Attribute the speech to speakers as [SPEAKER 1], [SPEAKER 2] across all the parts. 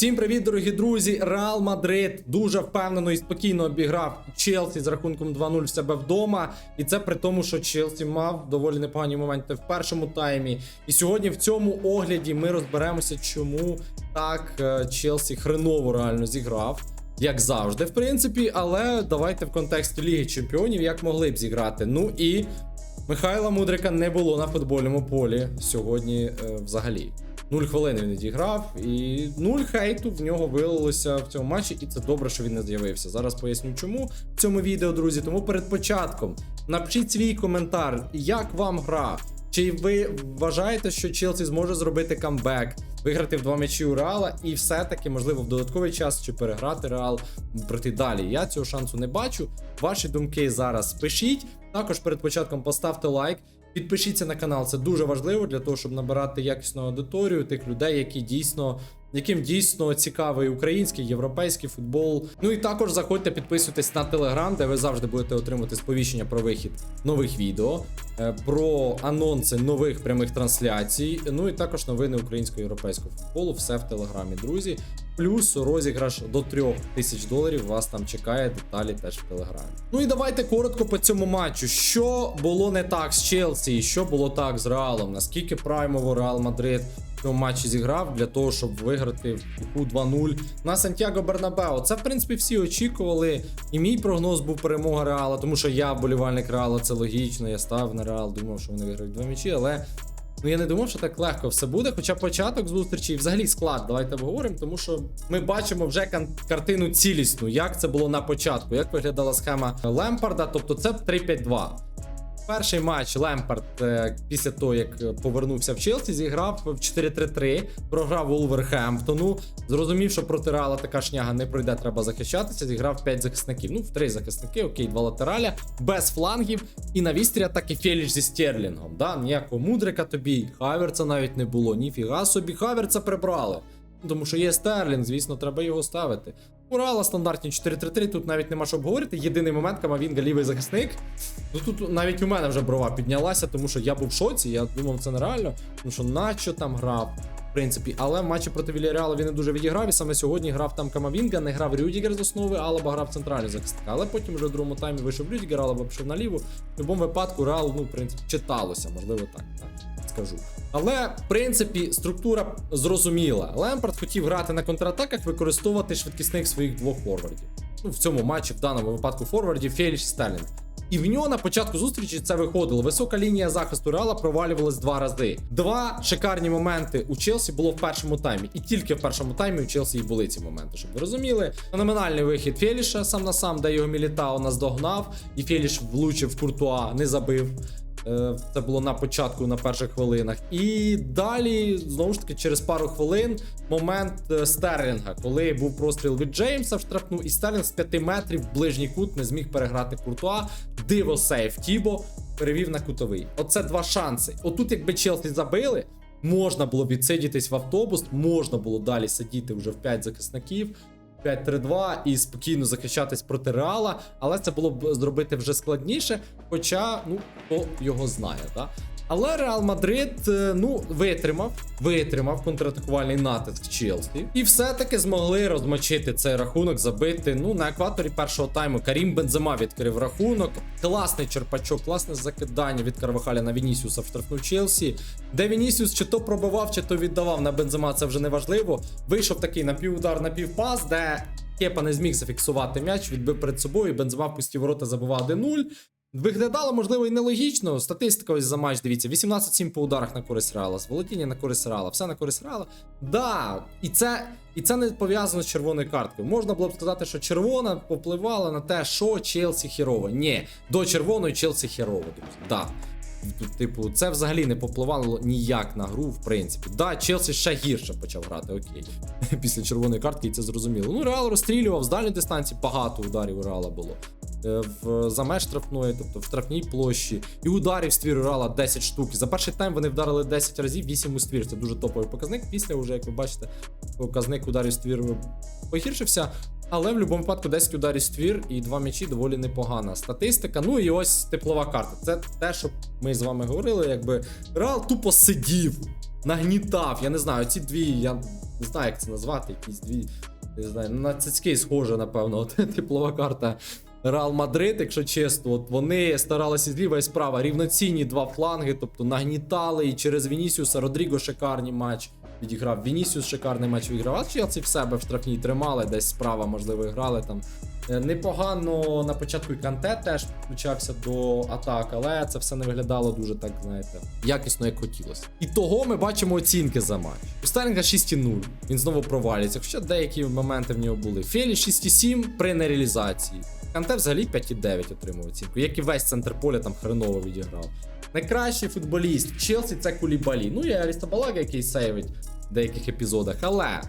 [SPEAKER 1] Всім привіт, дорогі друзі! Реал Мадрид дуже впевнено і спокійно обіграв Челсі з рахунком 2-0 в себе вдома. І це при тому, що Челсі мав доволі непогані моменти в першому таймі. І сьогодні в цьому огляді ми розберемося, чому так е, Челсі хреново реально зіграв. Як завжди, в принципі, але давайте в контексті Ліги Чемпіонів як могли б зіграти. Ну і Михайла Мудрика не було на футбольному полі сьогодні е, взагалі. Нуль хвилин він відіграв, і нуль хейту в нього вилилося в цьому матчі, і це добре, що він не з'явився. Зараз поясню, чому в цьому відео, друзі. Тому перед початком напишіть свій коментар, як вам гра. Чи ви вважаєте, що Челсі зможе зробити камбек, виграти в два м'ячі у Реала, і все-таки, можливо, в додатковий час чи переграти Реал, пройти далі? Я цього шансу не бачу. Ваші думки зараз пишіть. Також перед початком поставте лайк. Підпишіться на канал, це дуже важливо для того, щоб набирати якісну аудиторію тих людей, які дійсно. Яким дійсно цікавий український європейський футбол. Ну і також заходьте підписуйтесь на телеграм, де ви завжди будете отримувати сповіщення про вихід нових відео, е, про анонси нових прямих трансляцій. Ну і також новини українського європейського футболу. Все в телеграмі, друзі. Плюс розіграш до 3 тисяч доларів вас там чекає. Деталі теж в телеграмі. Ну і давайте коротко по цьому матчу. Що було не так з Челсі, і що було так з Реалом? Наскільки праймово Реал Мадрид в цьому матчі зіграв для того, щоб виграти в куху 2-0 на Сантьяго Бернабео. Це в принципі всі очікували. І мій прогноз був перемога Реала, тому що я вболівальник Реала, це логічно. Я ставив на Реал, думав, що вони виграють два м'ячі, але. Ну, я не думав, що так легко все буде. Хоча початок зустрічі і взагалі склад, давайте обговоримо, тому що ми бачимо вже картину цілісну, як це було на початку, як виглядала схема Лемпарда, тобто це 3-5-2. Перший матч Лемпард е, після того, як е, повернувся в Челсі, зіграв в 4-3-3, програв Вулверхемптону. Зрозумів, що проти Реала така шняга не пройде, треба захищатися. Зіграв 5 захисників. Ну, в 3 захисники, окей, два латераля, без флангів. І на вістрі атаки Феліч зі Стерлінгом. Да? Ніякого мудрика тобі, Хаверца навіть не було. Ніфіга собі, Хаверца прибрали. Тому що є Стерлінг, звісно, треба його ставити. Урала стандартні 4-3-3, тут навіть нема що обговорити. Єдиний момент, Камавінга лівий захисник. Ну тут навіть у мене вже брова піднялася, тому що я був в шоці, я думав, це нереально. Тому що Начо там грав, в принципі, але матчі проти Вільяреала він не дуже відіграв. І саме сьогодні грав там Камавінга, не грав Рюдігер з основи, Алаба грав центральний захисник. Але потім вже в другому таймі вийшов Рюдігер, Алаба пішов наліво. В будь-якому випадку Реал, ну, в принципі, читалося, можливо, так. так скажу. Але, в принципі, структура зрозуміла. Лемпард хотів грати на контратаках, використовувати швидкісних своїх двох форвардів. Ну, в цьому матчі, в даному випадку, форвардів і Стерлінг. І в нього на початку зустрічі це виходило. Висока лінія захисту Реала провалювалась два рази. Два шикарні моменти у Челсі було в першому таймі. І тільки в першому таймі у Челсі і були ці моменти, щоб ви розуміли. Феноменальний вихід Феліша сам на сам, де його Мілітао наздогнав, і Феліш влучив в Куртуа, не забив. Е, Це було на початку, на перших хвилинах. І далі, знову ж таки, через пару хвилин момент е, Стерлінга, коли був простріл від Джеймса в штрафну, і Стерлінг з 5 метрів в ближній кут не зміг переграти Куртуа. Диво сейв Тібо перевів на кутовий. Оце два шанси. Отут, якби Челсі забили, можна було відсидітись в автобус, можна було далі сидіти вже в 5 захисників. 5-3-2 і спокійно захищатись проти Реала, але це було б зробити вже складніше. Хоча, ну, хто його знає, так? Але Реал Мадрид е, ну витримав, витримав контратакувальний натиск Челсі, і все-таки змогли розмочити цей рахунок, забити. Ну на екваторі першого тайму Карім Бензема відкрив рахунок. Класний черпачок, класне закидання від Карвахаля на Вінісіуса в штрафну Челсі, де Вінісіус чи то пробивав, чи то віддавав на Бензема. Це вже не важливо. Вийшов такий напівудар, напівпас, де Кепа не зміг зафіксувати м'яч, відбив перед собою. Бензема в пусті ворота забував 1-0. Виглядало, можливо, і нелогічно. Статистика ось за матч, дивіться, 18-7 по ударах на користь Реала, володіння на користь Реала, все на користь Реала. Да, і це, і це не пов'язано з червоною карткою. Можна було б сказати, що червона попливала на те, що Челсі херово. Ні, до червоної Челсі друзі. Да. Типу, це взагалі не попливало ніяк на гру, в принципі. Да, Челсі ще гірше почав грати, окей. Після червоної картки, і це зрозуміло. Ну, Реал розстрілював з дальньої дистанції, багато ударів у Реала було. Е, В за меж штрафної, тобто в штрафній площі, і ударів ствір у Реала 10 штук. За перший тайм вони вдарили 10 разів, 8 у ствір. Це дуже топовий показник. Після, вже, як ви бачите, показник ударів ствір погіршився. Але в будь-якому випадку 10 ударів ствір і 2 м'ячі доволі непогана статистика. Ну і ось теплова карта. Це те, що ми з вами говорили, якби Реал тупо сидів, нагнітав. Я не знаю, ці дві я не знаю, як це назвати, якісь дві. Не знаю, на цицьки схоже, напевно, теплова карта. Реал Мадрид, якщо чесно, от вони старалися зліва і справа рівноцінні два фланги, тобто нагнітали і через Вінісіуса Родріго шикарний матч відіграв. Вінісіус шикарний матч відіграв. А Челсі в себе в штрафній тримали, десь справа, можливо, грали там. Е, Непогано на початку і Канте теж включався до атак, але це все не виглядало дуже так, знаєте, якісно, як хотілося. І того ми бачимо оцінки за матч. У Стерлінга 6,0. Він знову провалюється. Хоча деякі моменти в нього були. Фелі 6,7 при нереалізації. Канте взагалі 5,9 отримав оцінку, як і весь центр поля там хреново відіграв. Найкращий футболіст в Челсі це Кулібалі. Ну і Арістабалага, який сейвить в деяких епізодах. Але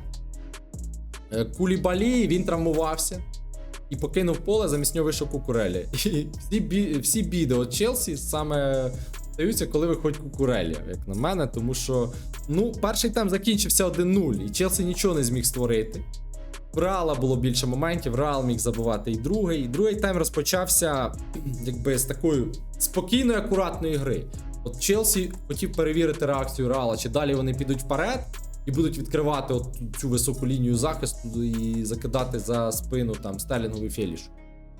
[SPEAKER 1] е, Кулібалі він травмувався і покинув поле, замість нього вийшов Кукурелі. І всі, бі, всі біди от Челсі саме стаються, коли виходить Кукурелі, як на мене, тому що ну, перший тайм закінчився 1-0, і Челсі нічого не зміг створити. В Реала було більше моментів, Реал міг забивати і другий. І другий тайм розпочався якби з такої спокійної, акуратної гри. От Челсі хотів перевірити реакцію Реала, чи далі вони підуть вперед і будуть відкривати от цю високу лінію захисту і закидати за спину там Стелінгу і Фелішу.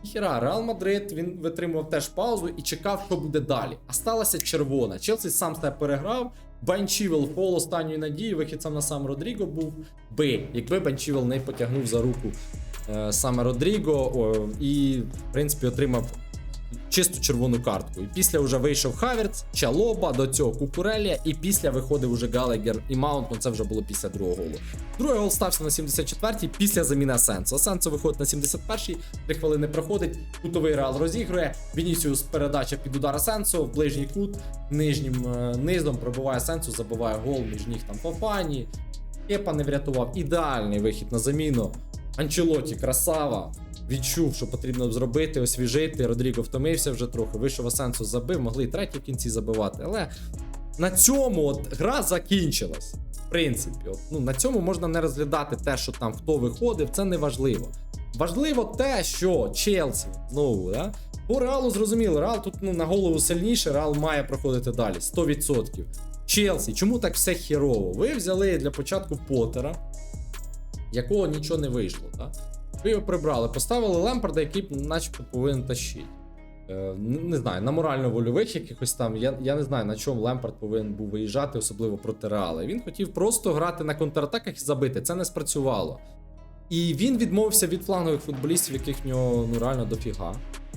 [SPEAKER 1] Хіра, Реал Мадрид він витримував теж паузу і чекав, що буде далі. А сталася червона. Челсі сам себе переграв. Бен пол останньої надії, вихід на сам Родріго був би, якби Банчівел не потягнув за руку е, саме Родріго і, в принципі, отримав чисту червону картку. І після вже вийшов Хаверц, Чалоба, до цього Кукурелія, і після виходив уже Галагер і Маунт, ну це вже було після другого голу. Другий гол стався на 74-й після заміни Асенсо. Асенсо виходить на 71-й, 3 хвилини проходить, кутовий реал розігрує. Вінісіус передача під удар Асенсо в ближній кут, нижнім е, низом пробиває Асенсо, забиває гол між ніг там Фофані. Кепа не врятував. Ідеальний вихід на заміну. Анчелоті, красава. Відчув, що потрібно зробити, освіжити. Родріго втомився вже трохи. Вийшов Асенсо забив, могли і третій в кінці забивати. Але на цьому от гра закінчилась. В принципі, от, ну, на цьому можна не розглядати те, що там хто виходив, це не важливо. Важливо те, що Челсі знову, да? По Реалу зрозуміло, Реал тут ну, на голову сильніше, Реал має проходити далі 100%. Челсі, чому так все хірово? Ви взяли для початку Поттера, якого нічого не вийшло. Так? Його прибрали, поставили Лемпарда, який начебто повинен тащити. Е, не знаю, на морально-вольових якихось там. Я, я не знаю, на чому Лемпард повинен був виїжджати, особливо проти Реала. Він хотів просто грати на контратаках і забити. Це не спрацювало. І він відмовився від флангових футболістів, яких в нього ну реально дофіга.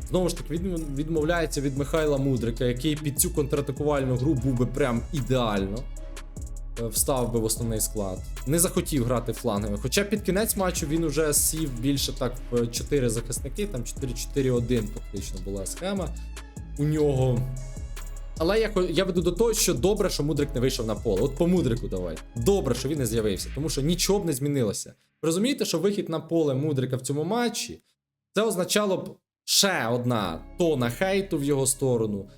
[SPEAKER 1] Знову ж таки, він відмовляється від Михайла Мудрика, який під цю контратакувальну гру був би прям ідеально. Е, Встав би в основний склад. Не захотів грати флангами. Хоча під кінець матчу він уже сів більше так в 4 захисники, там 4-4-1 фактично була схема у нього. Але я, я веду до того, що добре, що Мудрик не вийшов на поле. От по Мудрику давай. Добре, що він не з'явився, тому що нічого б не змінилося. Розумієте, що вихід на поле Мудрика в цьому матчі це означало б ще одна тона хейту в його сторону.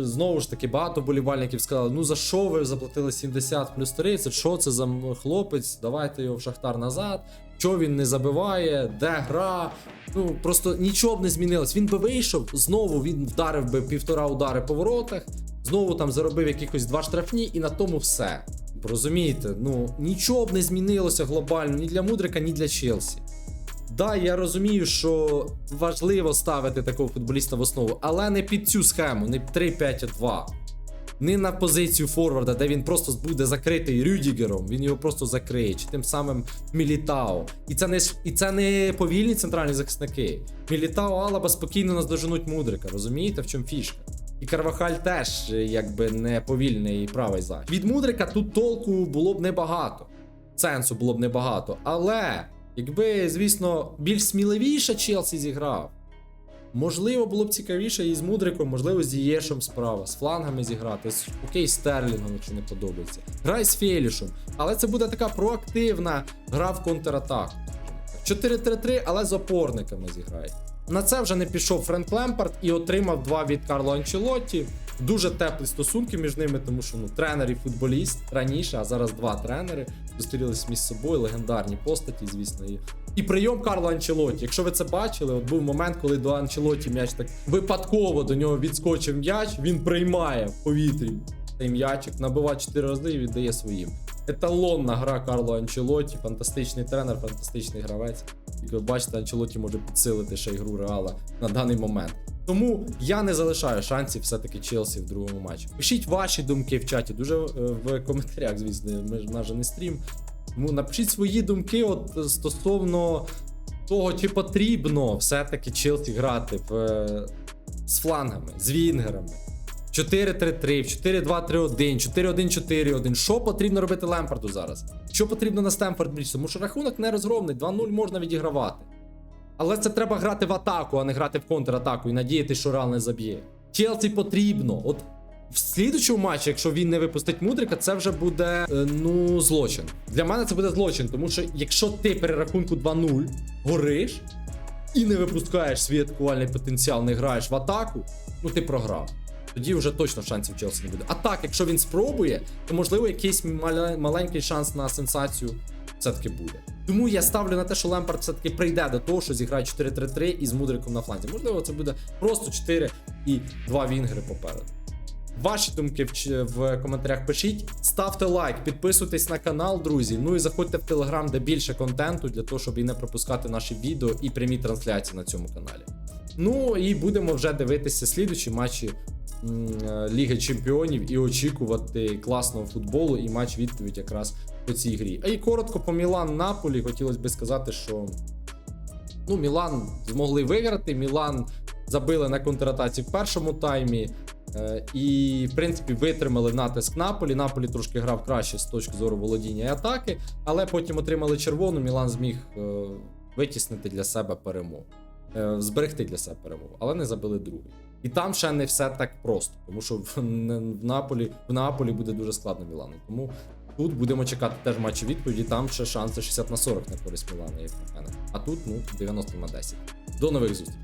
[SPEAKER 1] Знову ж таки, багато болівальників сказали: ну за що ви заплатили 70 плюс 30? Що це за хлопець? Давайте його в шахтар назад. Що він не забиває, де гра? Ну просто нічого б не змінилось. Він би вийшов, знову він вдарив би півтора удари по воротах, знову там заробив якихось два штрафні, і на тому все. Розумієте, ну нічого б не змінилося глобально ні для Мудрика, ні для Челсі. Да, я розумію, що важливо ставити такого футболіста в основу, але не під цю схему, не 3-5-2. Не на позицію форварда, де він просто буде закритий Рюдігером, він його просто закриє, чи тим самим Мілітао. І це не, і це не повільні центральні захисники. Мілітао Алаба спокійно наздоженуть Мудрика, розумієте, в чому фішка? І Карвахаль теж якби не повільний правий захист. Від Мудрика тут толку було б небагато. Сенсу було б небагато. Але якби, звісно, більш сміливіше Челсі зіграв. Можливо, було б цікавіше і з Мудриком, можливо, з Дієшем справа, з флангами зіграти, з окей, Стерлінгом, якщо не подобається. Грай з Фелішем. Але це буде така проактивна гра в контратаку. 4-3-3, але з опорниками зіграє. На це вже не пішов Френк Лемпард і отримав два від Карло Анчелотті. Дуже теплі стосунки між ними, тому що ну, тренер і футболіст раніше, а зараз два тренери зустрілись між собою, легендарні постаті, звісно. І, і прийом Карло Анчелотті. Якщо ви це бачили, от був момент, коли до Анчелотті м'яч так випадково до нього відскочив м'яч, він приймає в повітрі цей м'ячик, набиває 4 рази і віддає своїм. Еталонна гра Карло Анчелоті, фантастичний тренер, фантастичний гравець. Як ви бачите, Анчелоті може підсилити ще й гру Реала на даний момент. Тому я не залишаю шансів все-таки Челсі в другому матчі. Пишіть ваші думки в чаті, дуже е, в коментарях, звісно, ми ж в нас же не стрім. Тому напишіть свої думки от е, стосовно того, чи потрібно все-таки Челсі грати в, е, з флангами, з вінгерами. 4-3-3, в 4-2-3-1, 4-1-4-1. Що потрібно робити Лемпарду зараз? Що потрібно на Стемфорд Брідж? Тому що рахунок не розгромний, 2-0 можна відігравати. Але це треба грати в атаку, а не грати в контратаку і надіятися, що Реал не заб'є. Челсі потрібно. От в слідучому матчі, якщо він не випустить Мудрика, це вже буде е, ну злочин. Для мене це буде злочин, тому що якщо ти при рахунку 2-0 гориш і не випускаєш свій атакувальний потенціал, не граєш в атаку, ну ти програв. Тоді вже точно шансів Челсі не буде. А так, якщо він спробує, то можливо якийсь маленький шанс на сенсацію все-таки буде. Тому я ставлю на те, що Лемпард все-таки прийде до того, що зіграє 4-3-3 із Мудриком на фланзі. Можливо, це буде просто 4 і 2 вінгери попереду. Ваші думки в, в коментарях пишіть. Ставте лайк, підписуйтесь на канал, друзі. Ну і заходьте в телеграм, де більше контенту для того, щоб і не пропускати наші відео і прямі трансляції на цьому каналі. Ну і будемо вже дивитися слідучі матчі Ліги Чемпіонів і очікувати класного футболу і матч відповідь якраз по цій грі. А і коротко по Мілан Наполі хотілося би сказати, що ну, Мілан змогли виграти. Мілан забили на контратаці в першому таймі. Е, І, в принципі, витримали натиск Наполі. Наполі трошки грав краще з точки зору володіння і атаки, але потім отримали червону. Мілан зміг е, витіснити для себе перемогу, е, зберегти для себе перемогу, але не забили другий. І там ще не все так просто, тому що в, в Наполі в Наполі буде дуже складно Мілану. Тому тут будемо чекати теж матчі відповіді. Там ще шанси 60 на 40 на користь Мілана, як на мене. А тут ну 90 на 10. До нових зустрічей.